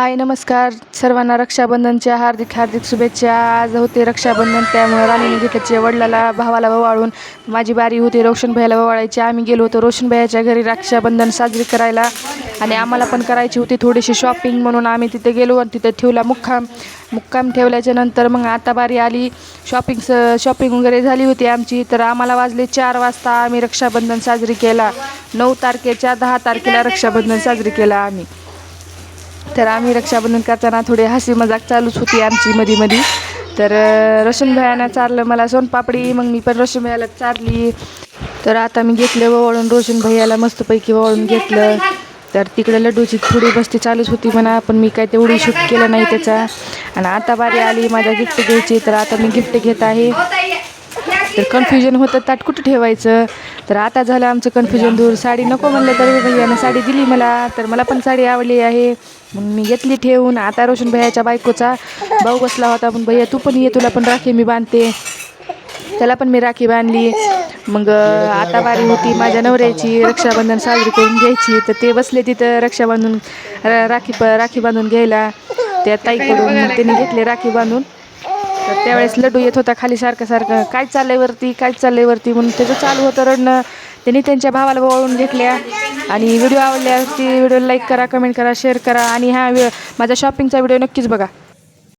हाय नमस्कार. सर्वांना रक्षाबंधनच्या हार्दिक हार्दिक शुभेच्छा. आज होते रक्षाबंधन त्यामुळे राणीने घेतल्याचे वडिलाला भावाला ववाळून. माझी बारी होती रोशन भैयाला ववाळायची. आम्ही गेलो होतो रोशन भैयाच्या घरी रक्षाबंधन साजरी करायला. आणि आम्हाला पण करायची होती थोडीशी शॉपिंग म्हणून आम्ही तिथे गेलो आणि तिथे ठेवला मुक्काम. मुक्काम ठेवल्याच्या नंतर मग आता बारी आली. शॉपिंग स शॉपिंग वगैरे झाली होती आमची. तर आम्हाला वाजले चार वाजता आम्ही रक्षाबंधन साजरी केला. नऊ तारखेच्या दहा तारखेला रक्षाबंधन साजरी केला आम्ही. तर आम्ही रक्षाबंधन करताना थोडी हसी मजाक चालूच होती आमची मधी मधी. तर अं, भयानं चारलं मला सोनपापडी मग मी पण रोशन भयाला चारली. तर आता मी घेतलं वळून रोशन भैयाला मस्तपैकी वळून घेतलं. तर तिकडे लड्डूची थोडी बस्ती चालूच होती म्हणा पण मी काय तेवढी शूट केलं नाही त्याचा. आणि आता बारी आली माझ्या गिफ्ट घ्यायची तर आता मी गिफ्ट घेत आहे. तर कन्फ्युजन होतं ताट कुठं ठेवायचं? तर आता झालं आमचं कन्फ्युजन दूर. साडी नको म्हणलं तर भैयानं साडी दिली मला. तर मला पण साडी आवडली आहे. मग मी घेतली ठेवून. आता रोशन भैयाच्या बायकोचा भाऊ बसला होता. पण भैया तू पण ये तुला पण राखी मी बांधते. त्याला पण मी राखी बांधली. मग आता बारी होती माझ्या नवऱ्याची. रक्षाबंधन साजरी करून घ्यायची. तर ते बसले तिथं रक्षा बांधून राखी प राखी बांधून घ्यायला. त्या ताईकडून त्यांनी घेतले राखी बांधून. तर त्यावेळेस लड्डू येत होता खाली सारखं सारखं. काय चाललंय वरती? काय चाललंय वरती? म्हणून त्याचं चालू होतं रडणं. त्यांनी त्यांच्या भावाला वळून घेतल्या. आणि व्हिडिओ आवडल्यास ती व्हिडिओ लाईक करा कमेंट करा शेअर करा. आणि हा माझ्या माझा शॉपिंगचा व्हिडिओ नक्कीच बघा.